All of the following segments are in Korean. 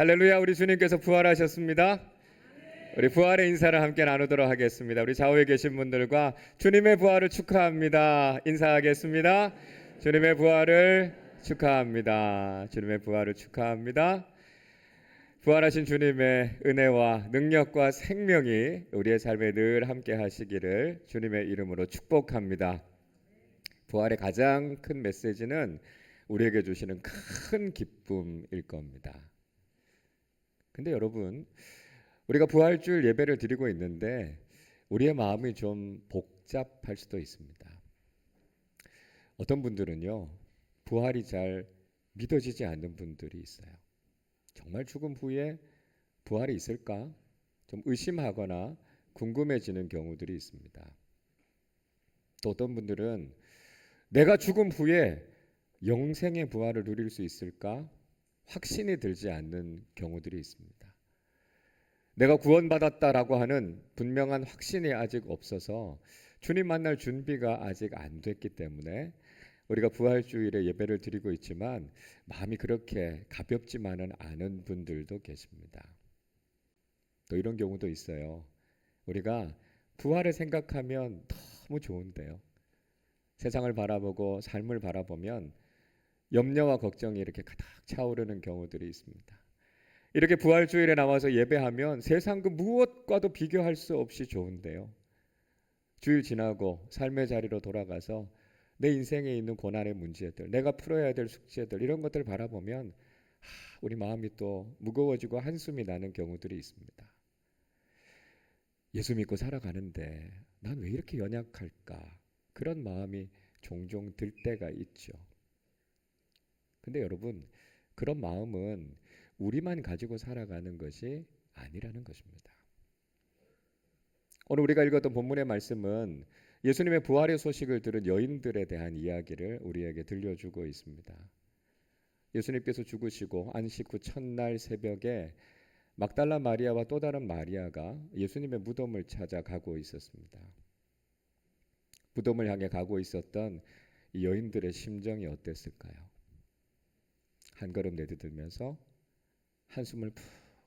할렐루야 우리 주님께서 부활하셨습니다. 우리 부활의 인사를 함께 나누도록 하겠습니다. 우리 좌우에 계신 분들과 주님의 부활을 축하합니다. 인사하겠습니다. 주님의 부활을 축하합니다. 주님의 부활을 축하합니다. 부활하신 주님의 은혜와 능력과 생명이 우리의 삶에 늘 함께 하시기를 주님의 이름으로 축복합니다. 부활의 가장 큰 메시지는 우리에게 주시는 큰 기쁨일 겁니다. 근데 여러분, 우리가 부활주일 예배를 드리고 있는데 우리의 마음이 좀 복잡할 수도 있습니다. 어떤 분들은요, 부활이 잘 믿어지지 않는 분들이 있어요. 정말 죽음 후에 부활이 있을까? 좀 의심하거나 궁금해지는 경우들이 있습니다. 또 어떤 분들은 내가 죽음 후에 영생의 부활을 누릴 수 있을까? 확신이 들지 않는 경우들이 있습니다. 내가 구원받았다라고 하는 분명한 확신이 아직 없어서 주님 만날 준비가 아직 안 됐기 때문에 우리가 부활주일에 예배를 드리고 있지만 마음이 그렇게 가볍지만은 않은 분들도 계십니다. 또 이런 경우도 있어요. 우리가 부활을 생각하면 너무 좋은데요. 세상을 바라보고 삶을 바라보면 염려와 걱정이 이렇게 가득 차오르는 경우들이 있습니다. 이렇게 부활주일에 나와서 예배하면 세상 그 무엇과도 비교할 수 없이 좋은데요. 주일 지나고 삶의 자리로 돌아가서 내 인생에 있는 고난의 문제들, 내가 풀어야 될 숙제들 이런 것들 바라보면 하, 우리 마음이 또 무거워지고 한숨이 나는 경우들이 있습니다. 예수 믿고 살아가는데 난 왜 이렇게 연약할까? 그런 마음이 종종 들 때가 있죠. 근데 여러분, 그런 마음은 우리만 가지고 살아가는 것이 아니라는 것입니다. 오늘 우리가 읽었던 본문의 말씀은 예수님의 부활의 소식을 들은 여인들에 대한 이야기를 우리에게 들려주고 있습니다. 예수님께서 죽으시고 안식 후 첫날 새벽에 막달라 마리아와 또 다른 마리아가 예수님의 무덤을 찾아가고 있었습니다. 무덤을 향해 가고 있었던 이 여인들의 심정이 어땠을까요? 한 걸음 내디디면서 한숨을 푹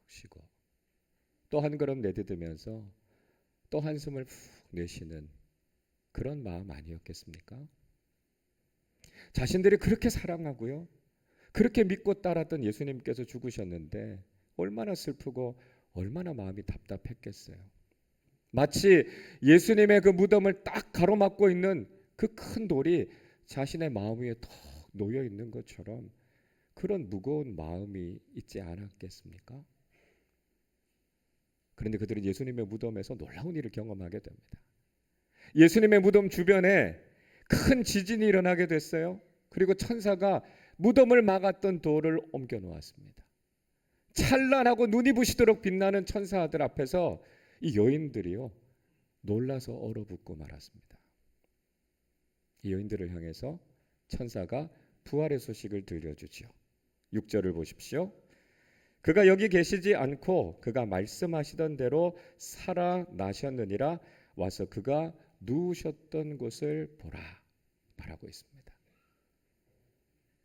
쉬고 또 한 걸음 내디디면서 또 한숨을 푹 내쉬는 그런 마음 아니었겠습니까? 자신들이 그렇게 사랑하고요. 그렇게 믿고 따랐던 예수님께서 죽으셨는데 얼마나 슬프고 얼마나 마음이 답답했겠어요. 마치 예수님의 그 무덤을 딱 가로막고 있는 그 큰 돌이 자신의 마음 위에 턱 놓여 있는 것처럼 그런 무거운 마음이 있지 않았겠습니까? 그런데 그들은 예수님의 무덤에서 놀라운 일을 경험하게 됩니다. 예수님의 무덤 주변에 큰 지진이 일어나게 됐어요. 그리고 천사가 무덤을 막았던 돌을 옮겨 놓았습니다. 찬란하고 눈이 부시도록 빛나는 천사들 앞에서 이 여인들이요 놀라서 얼어붙고 말았습니다. 이 여인들을 향해서 천사가 부활의 소식을 들려주지요. 6절을 보십시오. 그가 여기 계시지 않고 그가 말씀하시던 대로 살아나셨느니라 와서 그가 누우셨던 곳을 보라 말하고 있습니다.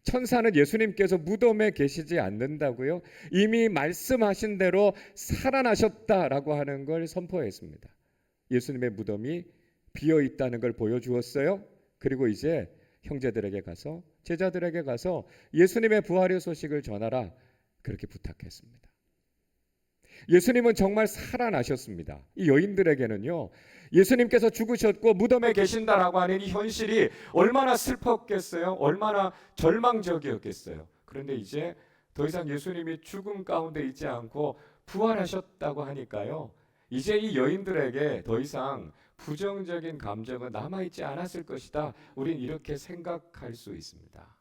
천사는 예수님께서 무덤에 계시지 않는다고요. 이미 말씀하신 대로 살아나셨다라고 하는 걸 선포했습니다. 예수님의 무덤이 비어 있다는 걸 보여주었어요. 그리고 이제 형제들에게 가서 제자들에게 가서 예수님의 부활의 소식을 전하라 그렇게 부탁했습니다. 예수님은 정말 살아나셨습니다. 이 여인들에게는요. 예수님께서 죽으셨고 무덤에 계신다라고 하는 이 현실이 얼마나 슬펐겠어요? 얼마나 절망적이었겠어요? 그런데 이제 더 이상 예수님이 죽음 가운데 있지 않고 부활하셨다고 하니까요. 이제 이 여인들에게 더 이상 부정적인 감정은 남아 있지 않았을 것이다. 우린 이렇게 생각할 수 있습니다.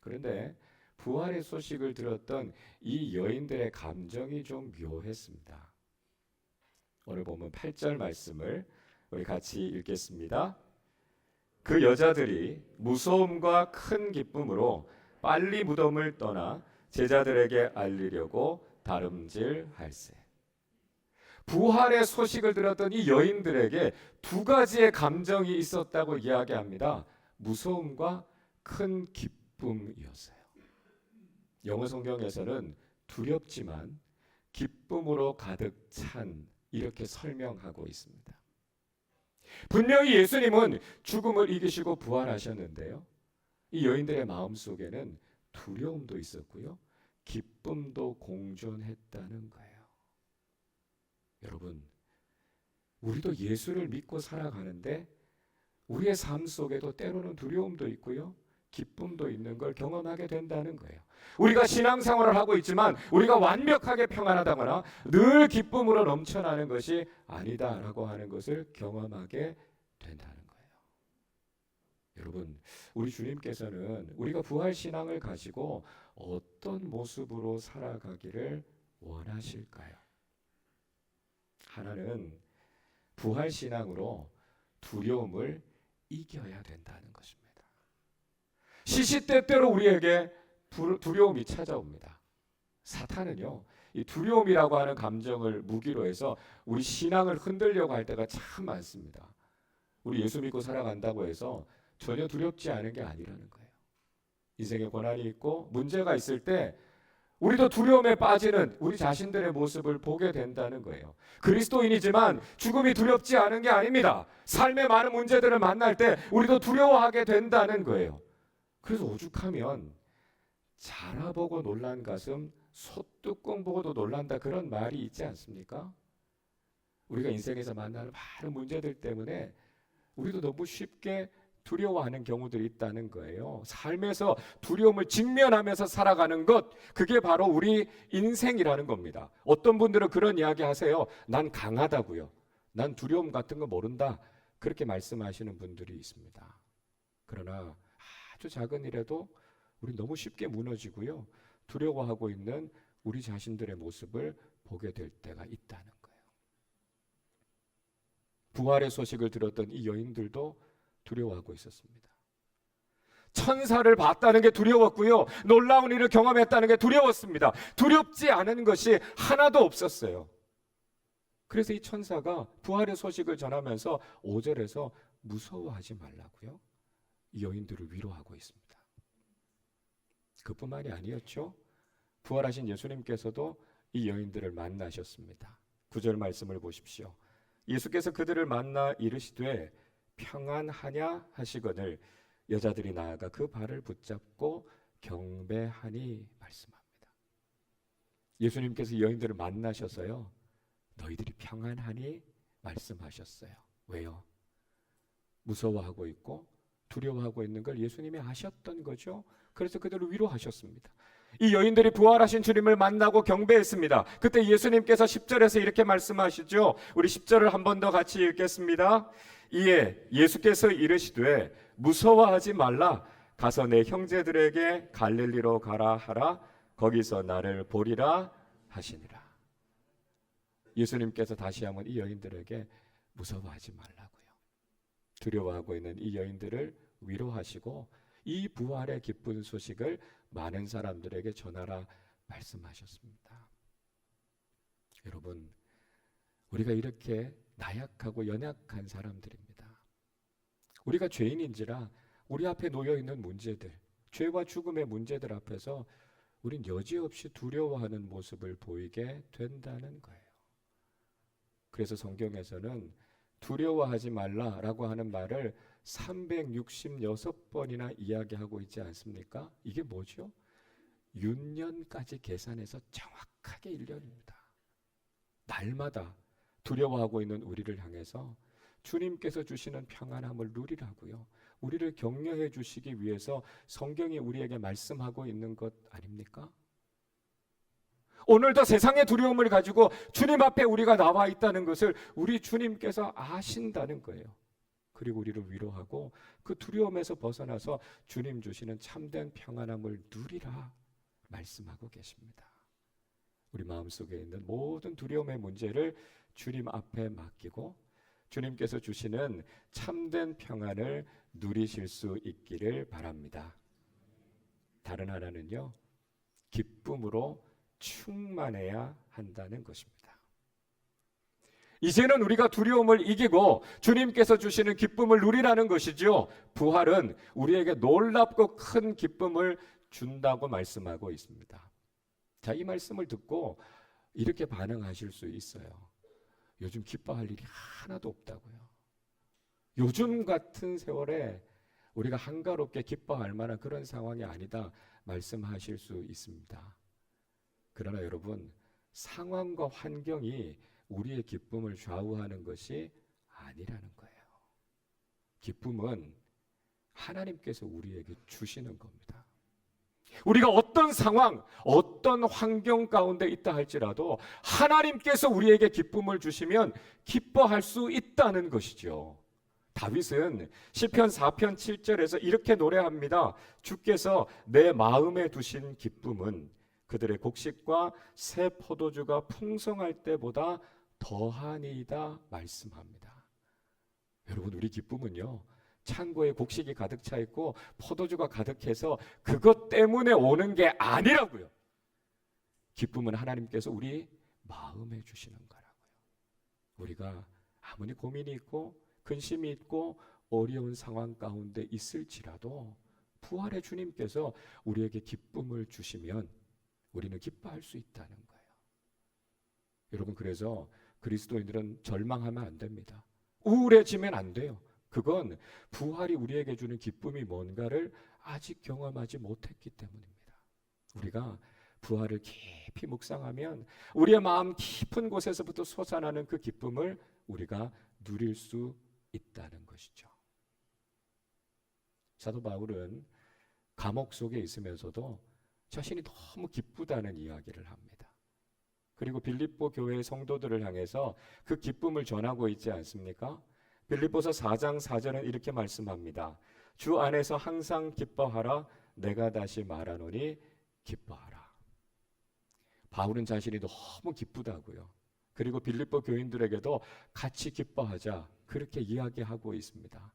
그런데 부활의 소식을 들었던 이 여인들의 감정이 좀 묘했습니다. 오늘 보면 8절 말씀을 우리 같이 읽겠습니다. 그 여자들이 무서움과 큰 기쁨으로 빨리 무덤을 떠나 제자들에게 알리려고 다름질할세. 부활의 소식을 들었던 이 여인들에게 두 가지의 감정이 있었다고 이야기합니다. 무서움과 큰 기쁨이었어요. 영어 성경에서는 두렵지만 기쁨으로 가득 찬 이렇게 설명하고 있습니다. 분명히 예수님은 죽음을 이기시고 부활하셨는데요. 이 여인들의 마음 속에는 두려움도 있었고요. 기쁨도 공존했다는 거예요. 여러분, 우리도 예수를 믿고 살아가는데 우리의 삶 속에도 때로는 두려움도 있고요. 기쁨도 있는 걸 경험하게 된다는 거예요. 우리가 신앙생활을 하고 있지만 우리가 완벽하게 평안하다거나 늘 기쁨으로 넘쳐나는 것이 아니다라고 하는 것을 경험하게 된다는 거예요. 여러분, 우리 주님께서는 우리가 부활 신앙을 가지고 어떤 모습으로 살아가기를 원하실까요? 하나는 부활 신앙으로 두려움을 이겨야 된다는 것입니다. 시시때때로 우리에게 부- 두려움이 찾아옵니다. 사탄은요, 이 두려움이라고 하는 감정을 무기로 해서 우리 신앙을 흔들려고 할 때가 참 많습니다. 우리 예수 믿고 살아간다고 해서 전혀 두렵지 않은 게 아니라는 거예요. 인생에 고난이 있고 문제가 있을 때 우리도 두려움에 빠지는 우리 자신들의 모습을 보게 된다는 거예요. 그리스도인이지만 죽음이 두렵지 않은 게 아닙니다. 삶의 많은 문제들을 만날 때 우리도 두려워하게 된다는 거예요. 그래서 오죽하면 자라보고 놀란 가슴 소뚜껑 보고도 놀란다 그런 말이 있지 않습니까? 우리가 인생에서 만나는 많은 문제들 때문에 우리도 너무 쉽게 두려워하는 경우들이 있다는 거예요. 삶에서 두려움을 직면하면서 살아가는 것, 그게 바로 우리 인생이라는 겁니다. 어떤 분들은 그런 이야기 하세요. 난 강하다고요. 난 두려움 같은 거 모른다. 그렇게 말씀하시는 분들이 있습니다. 그러나 아주 작은 일에도 우리 너무 쉽게 무너지고요. 두려워하고 있는 우리 자신들의 모습을 보게 될 때가 있다는 거예요. 부활의 소식을 들었던 이 여인들도 두려워하고 있었습니다. 천사를 봤다는 게 두려웠고요. 놀라운 일을 경험했다는 게 두려웠습니다. 두렵지 않은 것이 하나도 없었어요. 그래서 이 천사가 부활의 소식을 전하면서 5절에서 무서워하지 말라고요. 이 여인들을 위로하고 있습니다. 그뿐만이 아니었죠. 부활하신 예수님께서도 이 여인들을 만나셨습니다. 9절 말씀을 보십시오. 예수께서 그들을 만나 이르시되 평안하냐 하시거늘 여자들이 나아가 그 발을 붙잡고 경배하니 말씀합니다. 예수님께서 이 여인들을 만나셔서요. 너희들이 평안하니 말씀하셨어요. 왜요? 무서워하고 있고 두려워하고 있는 걸 예수님이 아셨던 거죠. 그래서 그들을 위로하셨습니다. 이 여인들이 부활하신 주님을 만나고 경배했습니다. 그때 예수님께서 10절에서 이렇게 말씀하시죠. 우리 10절을 한 번 더 같이 읽겠습니다. 이에 예수께서 이르시되 무서워하지 말라 가서 내 형제들에게 갈릴리로 가라 하라 거기서 나를 보리라 하시니라. 예수님께서 다시 한번 이 여인들에게 무서워하지 말라고요. 두려워하고 있는 이 여인들을 위로하시고 이 부활의 기쁜 소식을 많은 사람들에게 전하라 말씀하셨습니다. 여러분, 우리가 이렇게 나약하고 연약한 사람들입니다. 우리가 죄인인지라 우리 앞에 놓여 있는 문제들, 죄와 죽음의 문제들 앞에서 우린 여지없이 두려워하는 모습을 보이게 된다는 거예요. 그래서 성경에서는 두려워하지 말라라고 하는 말을 366번이나 이야기하고 있지 않습니까? 이게 뭐죠? 윤년까지 계산해서 정확하게 1년입니다. 날마다 두려워하고 있는 우리를 향해서 주님께서 주시는 평안함을 누리라고요. 우리를 격려해 주시기 위해서 성경이 우리에게 말씀하고 있는 것 아닙니까? 오늘도 세상의 두려움을 가지고 주님 앞에 우리가 나와 있다는 것을 우리 주님께서 아신다는 거예요. 그리고 우리를 위로하고 그 두려움에서 벗어나서 주님 주시는 참된 평안함을 누리라 말씀하고 계십니다. 우리 마음속에 있는 모든 두려움의 문제를 주님 앞에 맡기고 주님께서 주시는 참된 평안을 누리실 수 있기를 바랍니다. 다른 하나는요. 기쁨으로 충만해야 한다는 것입니다. 이제는 우리가 두려움을 이기고 주님께서 주시는 기쁨을 누리라는 것이죠. 부활은 우리에게 놀랍고 큰 기쁨을 준다고 말씀하고 있습니다. 자, 이 말씀을 듣고 이렇게 반응하실 수 있어요. 요즘 기뻐할 일이 하나도 없다고요. 요즘 같은 세월에 우리가 한가롭게 기뻐할 만한 그런 상황이 아니다 말씀하실 수 있습니다. 그러나 여러분, 상황과 환경이 우리의 기쁨을 좌우하는 것이 아니라는 거예요. 기쁨은 하나님께서 우리에게 주시는 겁니다. 우리가 어떤 상황, 어떤 환경 가운데 있다 할지라도 하나님께서 우리에게 기쁨을 주시면 기뻐할 수 있다는 것이죠. 다윗은 시편 4편 7절에서 이렇게 노래합니다. 주께서 내 마음에 두신 기쁨은 그들의 곡식과 새 포도주가 풍성할 때보다 더하니이다 말씀합니다. 여러분 우리 기쁨은요. 창고에 곡식이 가득 차 있고 포도주가 가득해서 그것 때문에 오는 게 아니라고요. 기쁨은 하나님께서 우리 마음에 주시는 거라고요. 우리가 아무리 고민이 있고 근심이 있고 어려운 상황 가운데 있을지라도 부활의 주님께서 우리에게 기쁨을 주시면 우리는 기뻐할 수 있다는 거예요. 여러분 그래서 그리스도인들은 절망하면 안 됩니다. 우울해지면 안 돼요. 그건 부활이 우리에게 주는 기쁨이 뭔가를 아직 경험하지 못했기 때문입니다. 우리가 부활을 깊이 묵상하면 우리의 마음 깊은 곳에서부터 솟아나는 그 기쁨을 우리가 누릴 수 있다는 것이죠. 사도 바울은 감옥 속에 있으면서도 자신이 너무 기쁘다는 이야기를 합니다. 그리고 빌립보 교회의 성도들을 향해서 그 기쁨을 전하고 있지 않습니까? 빌립보서 4장 4절은 이렇게 말씀합니다. 주 안에서 항상 기뻐하라 내가 다시 말하노니 기뻐하라. 바울은 자신이 너무 기쁘다고요. 그리고 빌립보 교인들에게도 같이 기뻐하자 그렇게 이야기하고 있습니다.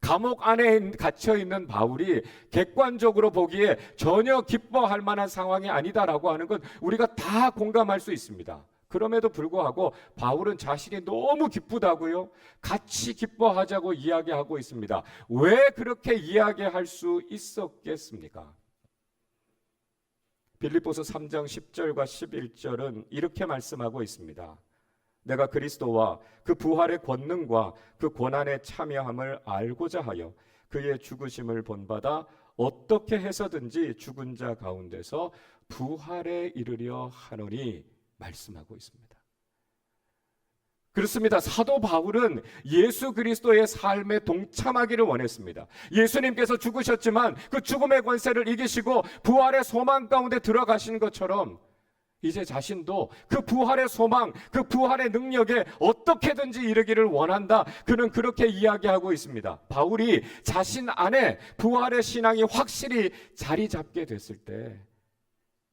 감옥 안에 갇혀 있는 바울이 객관적으로 보기에 전혀 기뻐할 만한 상황이 아니다라고 하는 건 우리가 다 공감할 수 있습니다. 그럼에도 불구하고 바울은 자신이 너무 기쁘다고요. 같이 기뻐하자고 이야기하고 있습니다. 왜 그렇게 이야기할 수 있었겠습니까? 빌립보서 3장 10절과 11절은 이렇게 말씀하고 있습니다. 내가 그리스도와 그 부활의 권능과 그 고난에 참여함을 알고자 하여 그의 죽으심을 본받아 어떻게 해서든지 죽은 자 가운데서 부활에 이르려 하노니 말씀하고 있습니다. 그렇습니다. 사도 바울은 예수 그리스도의 삶에 동참하기를 원했습니다. 예수님께서 죽으셨지만 그 죽음의 권세를 이기시고 부활의 소망 가운데 들어가신 것처럼 이제 자신도 그 부활의 소망, 그 부활의 능력에 어떻게든지 이르기를 원한다. 그는 그렇게 이야기하고 있습니다. 바울이 자신 안에 부활의 신앙이 확실히 자리 잡게 됐을 때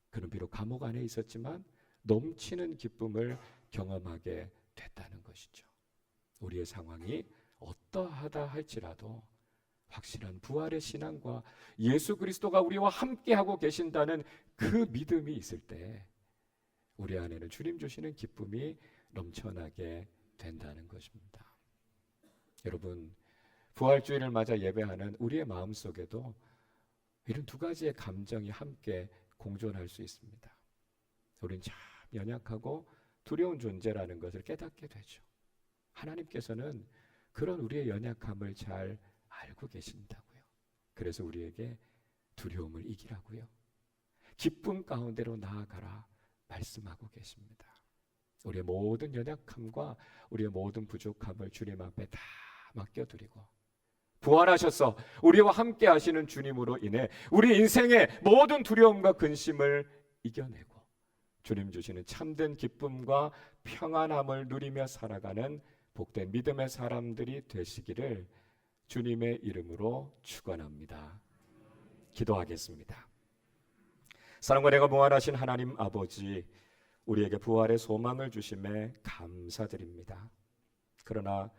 그는 비록 감옥 안에 있었지만 넘치는 기쁨을 경험하게 됐다는 것이죠. 우리의 상황이 어떠하다 할지라도 확실한 부활의 신앙과 예수 그리스도가 우리와 함께하고 계신다는 그 믿음이 있을 때 우리 안에는 주님 주시는 기쁨이 넘쳐나게 된다는 것입니다. 여러분, 부활주의를 맞아 예배하는 우리의 마음 속에도 이런 두 가지의 감정이 함께 공존할 수 있습니다. 우리는 참 연약하고 두려운 존재라는 것을 깨닫게 되죠. 하나님께서는 그런 우리의 연약함을 잘 알고 계신다고요. 그래서 우리에게 두려움을 이기라고요. 기쁨 가운데로 나아가라 말씀하고 계십니다. 우리의 모든 연약함과 우리의 모든 부족함을 주님 앞에 다 맡겨드리고 부활하셔서 우리와 함께 하시는 주님으로 인해 우리 인생의 모든 두려움과 근심을 이겨내고 주님 주시는 참된 기쁨과 평안함을 누리며 살아가는 복된 믿음의 사람들이 되시기를 주님의 이름으로 축원합니다. 기도하겠습니다. 사랑과 내가 무한하신 하나님 아버지 우리에게 부활의 소망을 주심에 감사드립니다. 그러나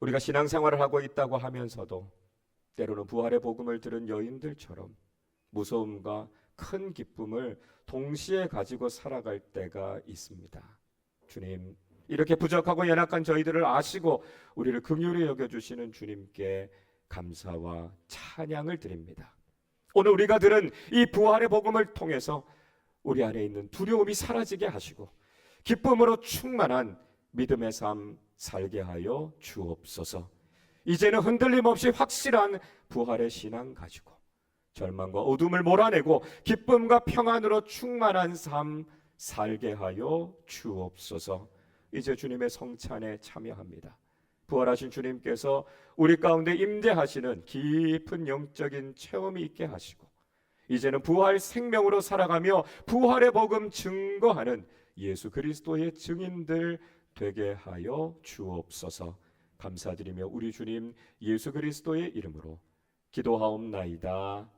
우리가 신앙생활을 하고 있다고 하면서도 때로는 부활의 복음을 들은 여인들처럼 무서움과 큰 기쁨을 동시에 가지고 살아갈 때가 있습니다. 주님, 이렇게 부족하고 연약한 저희들을 아시고 우리를 긍휼히 여겨 주시는 주님께 감사와 찬양을 드립니다. 오늘 우리가 들은 이 부활의 복음을 통해서 우리 안에 있는 두려움이 사라지게 하시고 기쁨으로 충만한 믿음의 삶 살게 하여 주옵소서. 이제는 흔들림 없이 확실한 부활의 신앙 가지고 절망과 어둠을 몰아내고 기쁨과 평안으로 충만한 삶 살게 하여 주옵소서. 이제 주님의 성찬에 참여합니다. 부활하신 주님께서 우리 가운데 임재하시는 깊은 영적인 체험이 있게 하시고 이제는 부활 생명으로 살아가며 부활의 복음 증거하는 예수 그리스도의 증인들 되게 하여 주옵소서. 감사드리며 우리 주님 예수 그리스도의 이름으로 기도하옵나이다.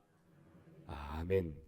아멘.